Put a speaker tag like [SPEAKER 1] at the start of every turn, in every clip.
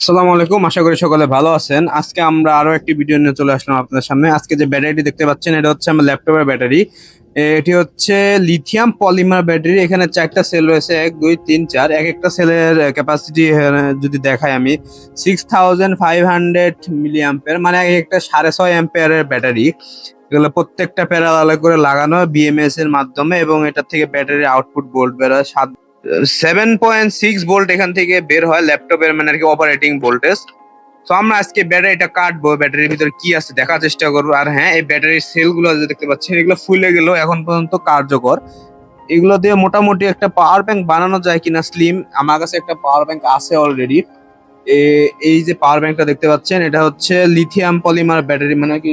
[SPEAKER 1] আসসালামু আলাইকুম, আশা করি সকলে ভালো আছেন। আজকে আমরা আরও একটি ভিডিও নিয়ে চলে আসলাম আপনাদের সামনে। আজকে যে ব্যাটারিটি দেখতে পাচ্ছেন, এটা হচ্ছে আমার ল্যাপটপের ব্যাটারি এটি হচ্ছে লিথিয়াম পলিমার ব্যাটারি এখানে চারটা সেল রয়েছে, এক, দুই, তিন, চার। এক একটা সেলের ক্যাপাসিটি যদি দেখাই আমি six thousand five hundred milliampere মানে এক একটা সাড়ে ছয় অ্যাম্পেয়ারের ব্যাটারি এগুলো প্রত্যেকটা প্যারালাল করে লাগানো বিএমএস এর মাধ্যমে এবং এটা থেকে ব্যাটারির আউটপুট বোল্ট বেরোয় সাত সেভেন পয়েন্ট সিক্স ভোল্ট এখান থেকে বের হয় ল্যাপটপের মানে আর কি অপারেটিং ভোল্টেজ তো আমরা আজকে ব্যাটারিটা কাটবো, ব্যাটারির ভিতরে কি আছে দেখার চেষ্টা করব। আর হ্যাঁ এই ব্যাটারির সেলগুলো যে দেখতে পাচ্ছেন, এগুলো ফুলে গেলেও এখন পর্যন্ত কার্যকর। এগুলো দিয়ে মোটামুটি একটা পাওয়ার ব্যাংক বানানো যায় কিনা স্লিম আমার কাছে একটা পাওয়ার ব্যাংক আছে অলরেডি এই যে পাওয়ার ব্যাংকটা দেখতে পাচ্ছেন, এটা হচ্ছে লিথিয়াম পলিমার ব্যাটারি মানে কি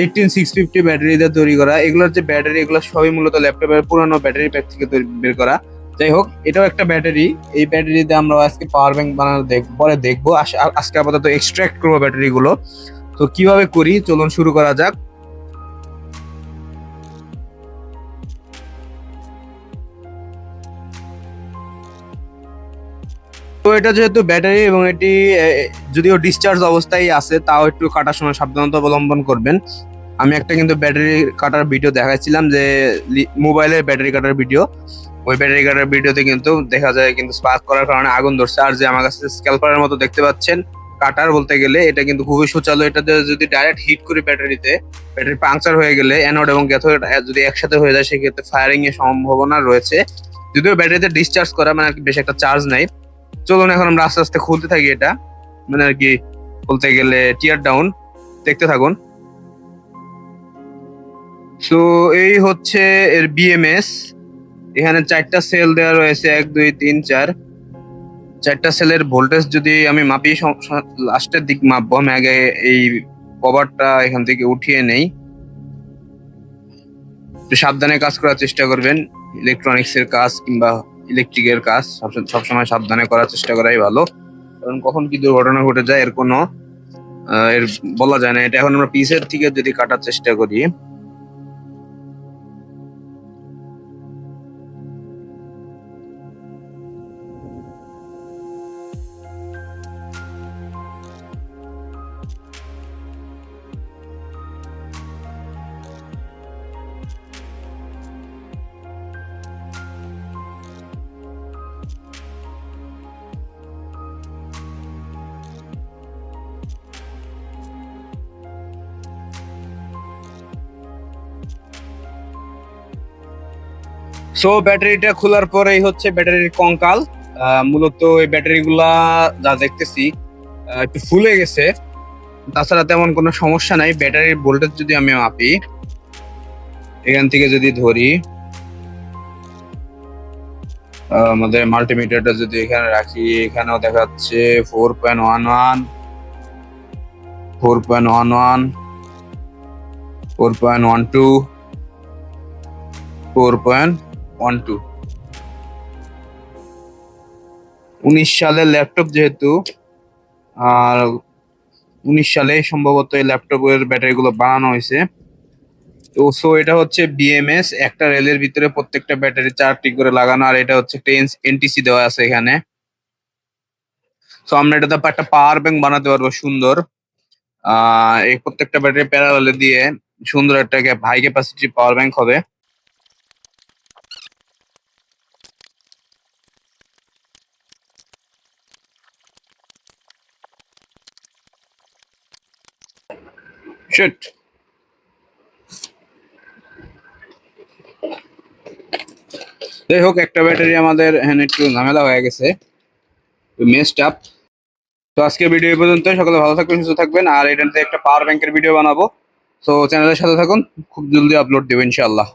[SPEAKER 1] এইটিন সিক্স ফিফটি ব্যাটারি দিয়ে তৈরি করা। এগুলোর যে ব্যাটারি এগুলো সবই মূলত ল্যাপটপের পুরানো ব্যাটারি প্যাক থেকে বের করা। যাই হোক এটাও একটা ব্যাটারি। এই ব্যাটারিতে আমরা আজকে পাওয়ার ব্যাংক বানানো দেখ, পরে দেখব। আজকে আপাতত এক্সট্রাক্ট করব ব্যাটারি গুলো তো কীভাবে করি? চলুন শুরু করা যাক। তো এটা যেহেতু ব্যাটারি এবং এটি যদিও ডিসচার্জ অবস্থায় আছে, তাও একটু কাটার সময় সাবধানতা অবলম্বন করবেন। আমি একটা কিন্তু ব্যাটারি কাটার ভিডিও দেখাচ্ছিলাম যে মোবাইলের ব্যাটারি কাটার ভিডিও ওই ব্যাটারি কাটার ভিডিওতে কিন্তু দেখা যায় কিন্তু স্পার্ক করার কারণে আগুন ধরছে। আর যে আমার কাছে স্ক্যালপারের মতো দেখতে পাচ্ছেন কাটার বলতে গেলে, এটা কিন্তু খুবই সুচালু। এটাতে যদি ডাইরেক্ট হিট করি ব্যাটারিতে ব্যাটারি পাংচার হয়ে গেলে অ্যানোড এবং ক্যাথোড যদি একসাথে হয়ে যায়, সেক্ষেত্রে ফায়ারিং এর সম্ভাবনা রয়েছে। যদিও ব্যাটারিতে ডিসচার্জ করা মানে আর কি বেশি একটা চার্জ নাই। চলুন এখন আমরা আস্তে আস্তে খুলতে থাকি এটা। মানে আর কি বলতে গেলে টিয়ার ডাউন দেখতে থাকুন। তো এই হচ্ছে এর বিএমএস এখানে চারটা সেল দেওয়া রয়েছে, এক, দুই, তিন, চার। চারটা সেলের ভোল্টেজ যদি আমি মাপি লাস্টের দিক মাপবো, আমি আগে এই কভারটা এখান থেকে উঠিয়ে নেই। সাবধানে কাজ করার চেষ্টা করবেন। ইলেকট্রনিক্স এর কাজ কিংবা ইলেকট্রিকের কাজ সবসময়- সাবধানে করার চেষ্টা করাই ভালো। কারণ কখন কি দুর্ঘটনা ঘটে যায় এর কোনো এর বলা যায় না। এটা এখন আমরা পিসের থেকে যদি কাটার চেষ্টা করি। সো ব্যাটারিটা খোলার পরেই হচ্ছে ব্যাটারির কঙ্কাল। মূলত এই ব্যাটারিগুলা যা দেখতেছি একটু ফুলে গেছে। তাছাড়া তেমন কোনো সমস্যা নাই। ব্যাটারির ভোল্টেজ যদি আমি মাপি, এখান থেকে যদি ধরি আমাদের মাল্টিমিটারটা যদি এখানে রাখি, এখানেও দেখাচ্ছে four point one one four point one one four point one two four point one two উনিশ সালের ল্যাপটপ যেহেতু, আর উনিশ সালে সম্ভবত এই ল্যাপটপের ব্যাটারি গুলো বানানো হয়েছে। তো সো এটা হচ্ছে বিএমএস একটা রেলের ভিতরে প্রত্যেকটা ব্যাটারি চারটি করে লাগানো, আর এটা হচ্ছে একটা এনটিসি দেওয়া আছে এখানে। সো আমরা এটাতে একটা পাওয়ার ব্যাংক বানাতে পারব, সুন্দর। আহ, এই প্রত্যেকটা ব্যাটারি প্যারালালে দিয়ে সুন্দর একটা হাই ক্যাপাসিটি পাওয়ার ব্যাংক হবে। শিট যাই হোক, একটা ব্যাটারি আমাদের এখানে একটু ঝামেলা হয়ে গেছে। মেস্ট আপ তো আজকের ভিডিও এই পর্যন্ত সকলে ভালো থাকবেন, সুস্থ থাকবেন। আর এটাতে একটা পাওয়ার ব্যাংকের ভিডিও বানাবো। তো চ্যানেলের সাথে থাকুন। খুব জলদি আপলোড দেবো, ইনশাআল্লাহ।